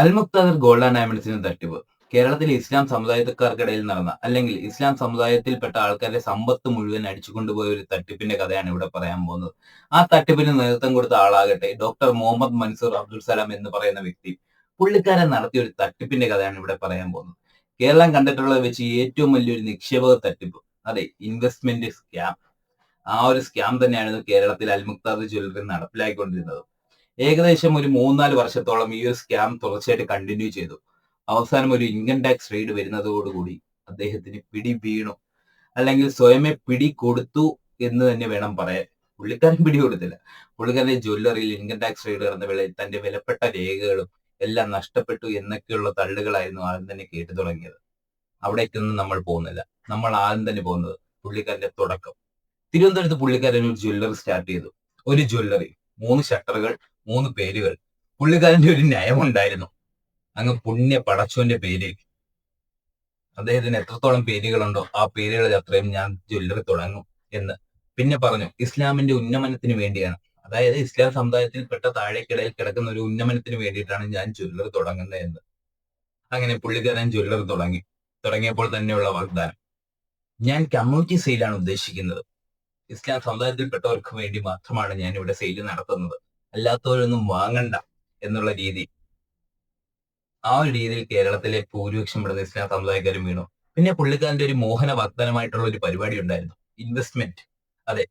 അൽമുക്താദർ gold and ഡയമണ്ട്സിന് തട്ടിപ്പ്. കേരളത്തിൽ ഇസ്ലാം സമുദായക്കാർക്കിടയിൽ നടന്ന അല്ലെങ്കിൽ ഇസ്ലാം സമുദായത്തിൽപ്പെട്ട ആൾക്കാരുടെ സമ്പത്ത് മുഴുവൻ അടിച്ചുകൊണ്ടുപോയ ഒരു തട്ടിപ്പിന്റെ കഥയാണ് ഇവിടെ പറയാൻ പോകുന്നത്. ആ തട്ടിപ്പിന് നേതൃത്വം കൊടുത്ത ആളാകട്ടെ ഡോക്ടർ മുഹമ്മദ് മൻസൂർ അബ്ദുൽ സലാം എന്ന് പറയുന്ന വ്യക്തി പുള്ളിക്കാരൻ നടത്തിയ ഒരു തട്ടിപ്പിന്റെ കഥയാണ് ഇവിടെ പറയാൻ പോകുന്നത്. കേരളം കണ്ടിട്ടുള്ളത് വെച്ച് ഏറ്റവും വലിയൊരു നിക്ഷേപക തട്ടിപ്പ്. അതെ ഇൻവെസ്റ്റ്മെന്റ് സ്കാം ആ ഒരു സ്കാം തന്നെയാണ് കേരളത്തിൽ അൽമുക്താദ് ജ്വല്ലറി നടപ്പിലാക്കിക്കൊണ്ടിരുന്നത്. ഏകദേശം ഒരു മൂന്നാൽ വർഷത്തോളം ഈ ഒരു സ്കാം തുടർച്ചയായിട്ട് കണ്ടിന്യൂ ചെയ്തു. അവസാനം ഒരു ഇൻകം ടാക്സ് റെയ്ഡ് വരുന്നതോടുകൂടി അദ്ദേഹത്തിന് പിടി വീണു അല്ലെങ്കിൽ സ്വയമേ പിടി കൊടുത്തു എന്ന് തന്നെ വേണം പറയാൻ. പുള്ളിക്കാരൻ പിടി കൊടുത്തില്ല പുള്ളിക്കാരന്റെ ജ്വല്ലറിയിൽ ഇൻകം ടാക്സ് റെയ്ഡ് നടന്ന വേളയിൽ തന്റെ വിലപ്പെട്ട രേഖകളും എല്ലാം നഷ്ടപ്പെട്ടു എന്നൊക്കെയുള്ള തള്ളുകളായിരുന്നു ആദ്യം തന്നെ കേട്ടു തുടങ്ങിയത്. അവിടേക്കൊന്നും നമ്മൾ പോകുന്നില്ല. നമ്മൾ ആദ്യം തന്നെ പോകുന്നത് പുള്ളിക്കാരന്റെ തുടക്കം. തിരുവനന്തപുരത്ത് പുള്ളിക്കാരൻ ഒരു ജ്വല്ലറി സ്റ്റാർട്ട് ചെയ്തു. ഒരു ജ്വല്ലറി മൂന്ന് ഷട്ടറുകൾ മൂന്ന് പേരുകൾ. പുള്ളിക്കാരന്റെ ഒരു നയമുണ്ടായിരുന്നു അങ്ങ് പുണ്യ പടച്ചോന്റെ പേര്. അദ്ദേഹത്തിന് എത്രത്തോളം പേരുകളുണ്ടോ ആ പേരുകളിൽ അത്രയും ഞാൻ ജ്വല്ലറി തുടങ്ങും എന്ന്. പിന്നെ പറഞ്ഞു ഇസ്ലാമിന്റെ ഉന്നമനത്തിന് വേണ്ടിയാണ്. അതായത് ഇസ്ലാം സമുദായത്തിൽപ്പെട്ട താഴേക്കിടയിൽ കിടക്കുന്ന ഒരു ഉന്നമനത്തിന് വേണ്ടിയിട്ടാണ് ഞാൻ ജ്വല്ലറി തുടങ്ങുന്നത് എന്ന്. അങ്ങനെ പുള്ളിക്കാരൻ ജ്വല്ലറി തുടങ്ങി. തുടങ്ങിയപ്പോൾ തന്നെയുള്ള വാഗ്ദാനം. ഞാൻ കമ്മ്യൂണിറ്റി സെയിലാണ് ഉദ്ദേശിക്കുന്നത്. ഇസ്ലാം സമുദായത്തിൽപ്പെട്ടവർക്ക് വേണ്ടി മാത്രമാണ് ഞാൻ ഇവിടെ സെയിൽ നടത്തുന്നത്. അല്ലാത്തവരൊന്നും വാങ്ങണ്ട എന്നുള്ള രീതി. ആ ഒരു രീതിയിൽ കേരളത്തിലെ ഭൂരിപക്ഷം പെടുന്ന ഇസ്ലാം സമുദായക്കാരും വീണു. പിന്നെ പുള്ളിക്കാരന്റെ ഒരു മോഹന വാഗ്ദാനമായിട്ടുള്ള ഒരു പരിപാടി ഉണ്ടായിരുന്നു. ഇൻവെസ്റ്റ്മെന്റ് അതെ.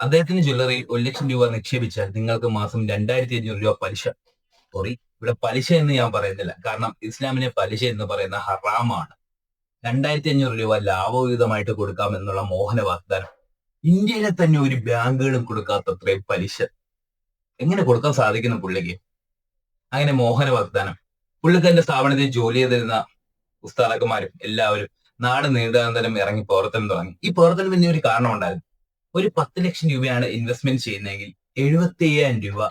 അദ്ദേഹത്തിന്റെ ജ്വല്ലറിയിൽ ഒരു ലക്ഷം രൂപ നിക്ഷേപിച്ചാൽ നിങ്ങൾക്ക് മാസം രണ്ടായിരത്തി അഞ്ഞൂറ് രൂപ പലിശ. സോറി ഇവിടെ പലിശ എന്ന് ഞാൻ പറയുന്നില്ല. കാരണം ഇസ്ലാമിനെ പലിശ എന്ന് പറയുന്ന ഹറാമാണ്. രണ്ടായിരത്തി അഞ്ഞൂറ് രൂപ ലാഭവിഹിതമായിട്ട് കൊടുക്കാം എന്നുള്ള മോഹന വാഗ്ദാനം. ഇന്ത്യയിലെ തന്നെ ഒരു ബാങ്കുകളും കൊടുക്കാത്തത്രയും പലിശ. എങ്ങനെ കൊടുക്കാൻ സാധിക്കുന്നു പുള്ളിക്ക്? അങ്ങനെ മോഹന വാഗ്ദാനം. പുള്ളിക്കാരന്റെ സ്ഥാപനത്തിൽ ജോലി ചെയ്തിരുന്ന ഉസ്താദക്കന്മാരും എല്ലാവരും നാട് നീണ്ടാന്തരം ഇറങ്ങി പ്രവർത്തനം തുടങ്ങി. ഈ പ്രവർത്തനത്തിന് ഒരു കാരണം ഉണ്ടായിരുന്നു. ഒരു പത്ത് ലക്ഷം രൂപയാണ് ഇൻവെസ്റ്റ്മെന്റ് ചെയ്യുന്നതെങ്കിൽ എഴുപത്തി അയ്യായിരം രൂപ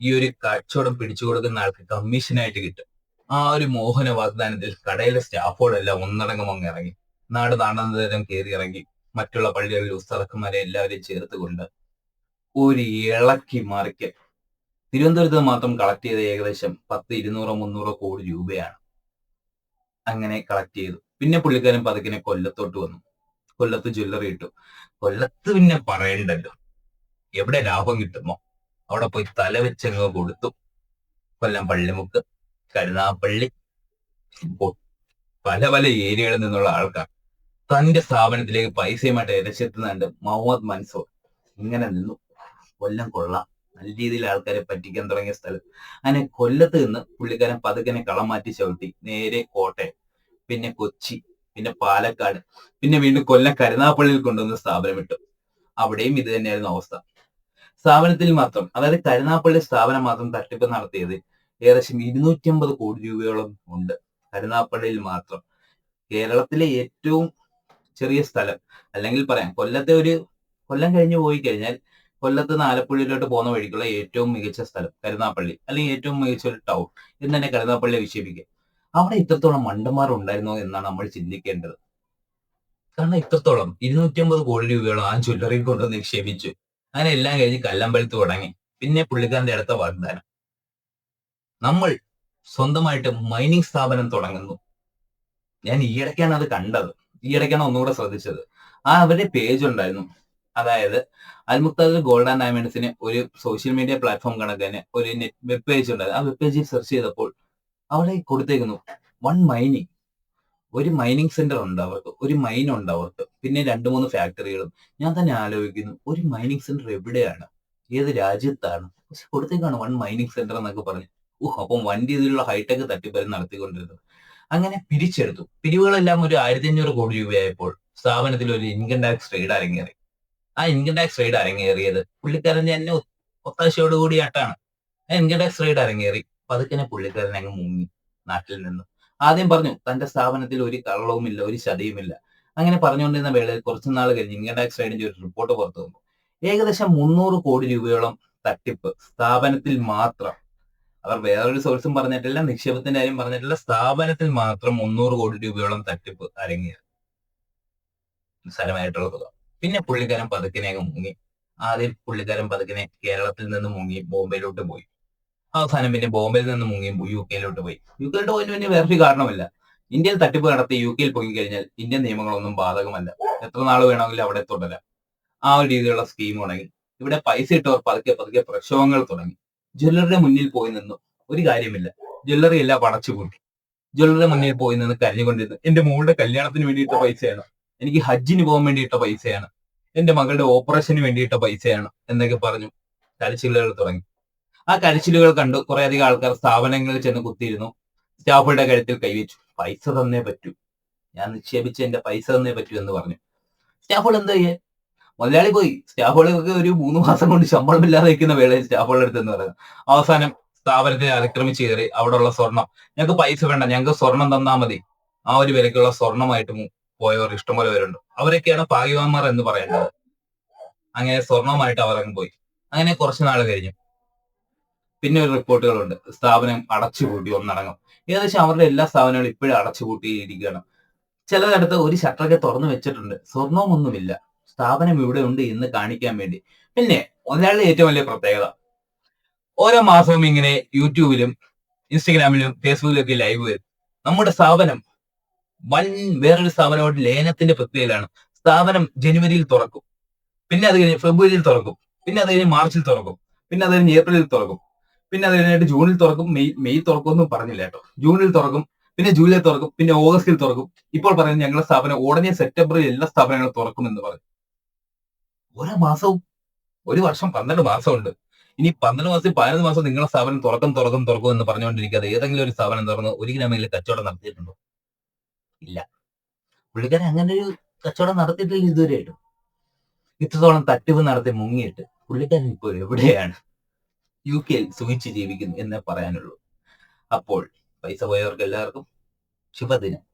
ഈ ഒരു കച്ചവടം പിടിച്ചു കൊടുക്കുന്ന ആൾക്ക് കമ്മീഷനായിട്ട് കിട്ടും. ആ ഒരു മോഹന വാഗ്ദാനത്തിൽ കടയിലെ സ്റ്റാഫുകളെല്ലാം ഒന്നടങ്കം അങ്ങ് ഇറങ്ങി. നാട് നാടാന്തരം കയറി ഇറങ്ങി. മറ്റുള്ള പള്ളികളിൽ ഉസ്താദക്കന്മാരെ എല്ലാവരെയും ചേർത്തുകൊണ്ട് ഒരു ഇളക്കി മറിക്ക് തിരുവനന്തപുരത്ത് മാത്രം കളക്ട് ചെയ്ത ഏകദേശം പത്ത് ഇരുന്നൂറോ മുന്നൂറോ കോടി രൂപയാണ് അങ്ങനെ കളക്ട് ചെയ്തു. പിന്നെ പുള്ളിക്കാരൻ പതുക്കിനെ കൊല്ലത്തോട്ട് വന്നു. കൊല്ലത്ത് ജ്വല്ലറി ഇട്ടു. കൊല്ലത്ത് പിന്നെ പറയണ്ടല്ലോ. എവിടെ ലാഭം കിട്ടുമോ അവിടെ പോയി തല വെച്ചങ്ങ് കൊടുത്തു. കൊല്ലം പള്ളിമുക്ക് കരുനാപ്പള്ളി പല പല ഏരിയകളിൽ നിന്നുള്ള ആൾക്കാർ. തന്റെ സ്ഥാപനത്തിലേക്ക് പൈസയുമായിട്ട് ഇരച്ചെത്തുന്നുണ്ട് മുഹമ്മദ് മൻസൂർ ഇങ്ങനെ നിന്നു. കൊല്ലം കൊള്ളാം. നല്ല രീതിയിൽ ആൾക്കാരെ പറ്റിക്കാൻ തുടങ്ങിയ സ്ഥലം. അങ്ങനെ കൊല്ലത്ത് നിന്ന് പുള്ളിക്കാരൻ പതുക്കനെ കളം മാറ്റി ചവിട്ടി. നേരെ കോട്ടയം പിന്നെ കൊച്ചി പിന്നെ പാലക്കാട് പിന്നെ വീണ്ടും കൊല്ലം കരുനാപ്പള്ളിയിൽ കൊണ്ടുവന്ന് സ്ഥാപനം ഇട്ടു. അവിടെയും ഇത് തന്നെയായിരുന്നു അവസ്ഥ. സ്ഥാപനത്തിൽ മാത്രം അതായത് കരുനാപ്പള്ളി സ്ഥാപനം മാത്രം തട്ടിപ്പ് നടത്തിയത് ഏകദേശം ഇരുന്നൂറ്റി അമ്പത് കോടി രൂപയോളം ഉണ്ട്. കരുനാപ്പള്ളിയിൽ മാത്രം. കേരളത്തിലെ ഏറ്റവും ചെറിയ സ്ഥലം അല്ലെങ്കിൽ പറയാം കൊല്ലത്തെ ഒരു കൊല്ലം കഴിഞ്ഞു പോയി കഴിഞ്ഞാൽ കൊല്ലത്ത് നിന്ന് ആലപ്പുഴയിലോട്ട് പോകുന്ന വഴിക്കുള്ള ഏറ്റവും മികച്ച സ്ഥലം കരുനാപ്പള്ളി അല്ലെങ്കിൽ ഏറ്റവും മികച്ച ഒരു ടൗൺ എന്ന് തന്നെ കരുനാപ്പള്ളിയെ വിക്ഷേപിക്കുക അവിടെ ഇത്രത്തോളം മണ്ടന്മാർ ഉണ്ടായിരുന്നോ എന്നാണ് നമ്മൾ ചിന്തിക്കേണ്ടത്. കാരണം ഇത്രത്തോളം ഇരുന്നൂറ്റി അമ്പത് കോടി രൂപയോളം ആ ജ്വല്ലറിയിൽ കൊണ്ട് നിക്ഷേപിച്ചു. അങ്ങനെ എല്ലാം കഴിഞ്ഞ് കല്ലമ്പലത്ത് തുടങ്ങി. പിന്നെ പുള്ളിക്കാരന്റെ അടുത്ത വാഗ്ദാനം. നമ്മൾ സ്വന്തമായിട്ട് മൈനിങ് സ്ഥാപനം തുടങ്ങുന്നു. ഞാൻ ഈയിടയ്ക്കാണ് അത് കണ്ടത്. ഈയിടയ്ക്കാണ് ഒന്നുകൂടെ ശ്രദ്ധിച്ചത്. ആ അവരുടെ പേജ് ഉണ്ടായിരുന്നു. അതായത് അൽമുക്താദ് ഗോൾഡ് ആൻഡ് ഡയമണ്ട്സിന് ഒരു സോഷ്യൽ മീഡിയ പ്ലാറ്റ്ഫോം കണക്ക് തന്നെ ഒരു നെറ്റ് വെബ് പേജ് ഉണ്ടായത് ആ വെബ് പേജിൽ സെർച്ച് ചെയ്തപ്പോൾ അവിടെ കൊടുത്തേക്കുന്നു വൺ മൈനിങ് ഒരു മൈനിങ് സെന്റർ ഉണ്ട് അവർക്ക്. ഒരു മൈൻ ഉണ്ട് അവർക്ക്. പിന്നെ രണ്ട് മൂന്ന് ഫാക്ടറികളും ഞാൻ തന്നെ ആലോചിക്കുന്നു ഒരു മൈനിങ് സെന്റർ എവിടെയാണ്? ഏത് രാജ്യത്താണ്? പക്ഷെ കൊടുത്തേക്കാണ് വൺ മൈനിങ് സെന്റർ എന്നൊക്കെ പറഞ്ഞു. ഊഹ് അപ്പം വൻ രീതിയിലുള്ള ഹൈടെക് തട്ടിപ്പരം നടത്തിക്കൊണ്ടിരുന്നത്. അങ്ങനെ പിരിച്ചെടുത്തു. പിരിവുകളെല്ലാം ഒരു ആയിരത്തി അഞ്ഞൂറ് കോടി രൂപയായപ്പോൾ സ്ഥാപനത്തിൽ ഒരു ഇൻകം ടാക്സ് റെയ്ഡ് അരങ്ങേറി. ആ ഇൻകം ടാക്സ് റെയ്ഡ് അരങ്ങേറിയത്. പുള്ളിക്കാരന്റെ തന്നെ ഒത്താശയോടുകൂടിയായിട്ടാണ് ആ ഇൻകം ടാക്സ് റെയ്ഡ് അരങ്ങേറി. പതുക്കനെ പുള്ളിക്കാരൻ അങ്ങ് മുങ്ങി നാട്ടിൽ നിന്നും. ആദ്യം പറഞ്ഞു തന്റെ സ്ഥാപനത്തിൽ ഒരു കള്ളവുമില്ല ഒരു ചതിയുമില്ല അങ്ങനെ പറഞ്ഞുകൊണ്ടിരുന്ന വേളയിൽ കുറച്ചു നാൾ കഴിഞ്ഞ് ഇൻകം ടാക്സ് റെയ്ഡിന്റെ ഒരു റിപ്പോർട്ട് പുറത്തു വന്നു. ഏകദേശം മുന്നൂറ് കോടി രൂപയോളം തട്ടിപ്പ് സ്ഥാപനത്തിൽ മാത്രം. അവർ വേറൊരു സോഴ്സും പറഞ്ഞിട്ടില്ല നിക്ഷേപത്തിന്റെ കാര്യം പറഞ്ഞിട്ടില്ല. സ്ഥാപനത്തിൽ മാത്രം മുന്നൂറ് കോടി രൂപയോളം തട്ടിപ്പ് അരങ്ങിയത് നിസ്സാരമായിട്ടുള്ള തുക പിന്നെ പുള്ളിക്കാരൻ പതുക്കിനെ മുങ്ങി. ആദ്യം പുള്ളിക്കാരൻ പതുക്കിനെ കേരളത്തിൽ നിന്ന് മുങ്ങി ബോംബെയിലോട്ട് പോയി. അവസാനം പിന്നെ ബോംബെയിൽ നിന്ന് മുങ്ങി യു കെയിലോട്ട് പോയി. യു കെയിലോട്ട് പോയതിന് പിന്നെ വേറൊരു കാരണമില്ല ഇന്ത്യയിൽ തട്ടിപ്പ് നടത്തി യു കെയിൽ പോയി കഴിഞ്ഞാൽ ഇന്ത്യൻ നിയമങ്ങളൊന്നും ബാധകമല്ല. എത്ര നാൾ വേണമെങ്കിലും അവിടെ തുടരാം. ആ ഒരു രീതിയിലുള്ള സ്കീം തുടങ്ങി. ഇവിടെ പൈസ ഇട്ടവർ പതുക്കെ പതുക്കെ പ്രക്ഷോഭങ്ങൾ തുടങ്ങി. ജ്വല്ലറിയുടെ മുന്നിൽ പോയി നിന്നു. ഒരു കാര്യമില്ല. ജ്വല്ലറി എല്ലാം അടച്ചു കൂട്ടി ജ്വല്ലറിയുടെ മുന്നിൽ പോയി നിന്ന് കരഞ്ഞുകൊണ്ടിരുന്നു. എന്റെ മോളുടെ കല്യാണത്തിന് വേണ്ടിയിട്ട പൈസയാണ്? എനിക്ക് ഹജ്ജിന് പോകാൻ വേണ്ടിയിട്ട പൈസയാണ്. എന്റെ മകളുടെ ഓപ്പറേഷന് വേണ്ടിയിട്ട പൈസയാണ് എന്നൊക്കെ പറഞ്ഞു കരച്ചിലുകൾ തുടങ്ങി. ആ കരച്ചിലുകൾ കണ്ടു കുറെ അധികം ആൾക്കാർ സ്ഥാപനങ്ങളിൽ ചെന്ന് കുത്തിയിരുന്നു. സ്റ്റാഫുകളുടെ കഴുത്തിൽ കൈവച്ചു. പൈസ തന്നേ പറ്റൂ. ഞാൻ നിക്ഷേപിച്ച എന്റെ പൈസ തന്നേ പറ്റൂ എന്ന് പറഞ്ഞു. സ്റ്റാഫുകൾ എന്താ ചെയ്യേ? മുതലാളി പോയി. സ്റ്റാഫുകളൊക്കെ ഒരു മൂന്ന് മാസം കൊണ്ട് ശമ്പളമില്ലാതെ നിൽക്കുന്ന വേളയിൽ സ്റ്റാഫുകളുടെ അടുത്ത് എന്ന് പറയുന്നത് അവസാനം സ്ഥാപനത്തെ അതിക്രമിച്ച് കയറി അവിടെയുള്ള സ്വർണം. ഞങ്ങൾക്ക് പൈസ വേണ്ട. ഞങ്ങൾക്ക് സ്വർണം തന്നാൽ മതി. ആ ഒരു വിലക്കുള്ള സ്വർണമായിട്ട് പോയവർ ഇഷ്ടംപോലെ പേരുണ്ട്. അവരൊക്കെയാണ് ഭാഗ്യവാന്മാർ എന്ന് പറയുന്നത്. അങ്ങനെ സ്വർണവുമായിട്ട് അവർ അങ്ങ് പോയി. അങ്ങനെ കുറച്ച് നാൾ കഴിഞ്ഞു. പിന്നെ ഒരു റിപ്പോർട്ടുകളുണ്ട്. സ്ഥാപനം അടച്ചുപൂട്ടി ഒന്നടങ്കം. ഏകദേശം അവരുടെ എല്ലാ സ്ഥാപനങ്ങളും ഇപ്പോഴും അടച്ചുപൂട്ടിയിരിക്കുകയാണ്. ചിലയിടത്ത് ഒരു ഷട്ടറൊക്കെ തുറന്നു വെച്ചിട്ടുണ്ട്. സ്വർണമൊന്നുമില്ല സ്ഥാപനം ഇവിടെ ഉണ്ട് എന്ന് കാണിക്കാൻ വേണ്ടി. പിന്നെ ഒരാളുടെ ഏറ്റവും വലിയ പ്രത്യേകത. ഓരോ മാസവും ഇങ്ങനെ യൂട്യൂബിലും ഇൻസ്റ്റഗ്രാമിലും ഫേസ്ബുക്കിലും ഒക്കെ ലൈവ് വരും. നമ്മുടെ സ്ഥാപനം വൻ വേറൊരു സ്ഥാപനമായിട്ട് ലേനത്തിന്റെ പ്രക്രിയയിലാണ്. സ്ഥാപനം ജനുവരിയിൽ തുറക്കും. പിന്നെ അത് കഴിഞ്ഞ് ഫെബ്രുവരിയിൽ തുറക്കും. പിന്നെ അത് കഴിഞ്ഞ് മാർച്ചിൽ തുറക്കും. പിന്നെ അത് കഴിഞ്ഞ് ഏപ്രിലിൽ തുറക്കും. പിന്നെ അത് കഴിഞ്ഞിട്ട് ജൂണിൽ തുറക്കും. മെയ് മെയ് തുറക്കുമെന്നും പറഞ്ഞില്ല കേട്ടോ. ജൂണിൽ തുറക്കും. പിന്നെ ജൂലൈ തുറക്കും. പിന്നെ ഓഗസ്റ്റിൽ തുറക്കും. ഇപ്പോൾ പറയുന്നത് ഞങ്ങളുടെ സ്ഥാപനം ഉടനെ സെപ്റ്റംബറിൽ എല്ലാ സ്ഥാപനങ്ങളും തുറക്കും എന്ന് പറഞ്ഞു. ഓരോ മാസവും ഒരു വർഷം പന്ത്രണ്ട് മാസമുണ്ട്. ഇനി പന്ത്രണ്ട് മാസം പതിനൊന്ന് മാസം നിങ്ങളുടെ സ്ഥാപനം തുറക്കും തുറക്കും തുറക്കും എന്ന് പറഞ്ഞുകൊണ്ടിരിക്കാതെ ഏതെങ്കിലും ഒരു സ്ഥാപനം തുറന്ന് ഒരിക്കലും കച്ചവടം നടത്തിയിട്ടുണ്ടോ? ഇല്ല. പുള്ളിക്കാരൻ അങ്ങനെ ഒരു കച്ചവടം നടത്തിയിട്ടില്ല ഇതുവരെയായിട്ടും ഇത്രത്തോളം തട്ടിപ്പ് നടത്തി മുങ്ങിയിട്ട്. പുള്ളിക്കാരൻ ഇപ്പോൾ എവിടെയാണ്? യു കെയിൽ സുഖിച്ച് ജീവിക്കുന്നു എന്നേ പറയാനുള്ളൂ. അപ്പോൾ പൈസ പോയവർക്ക് എല്ലാവർക്കും ശുഭദിനം.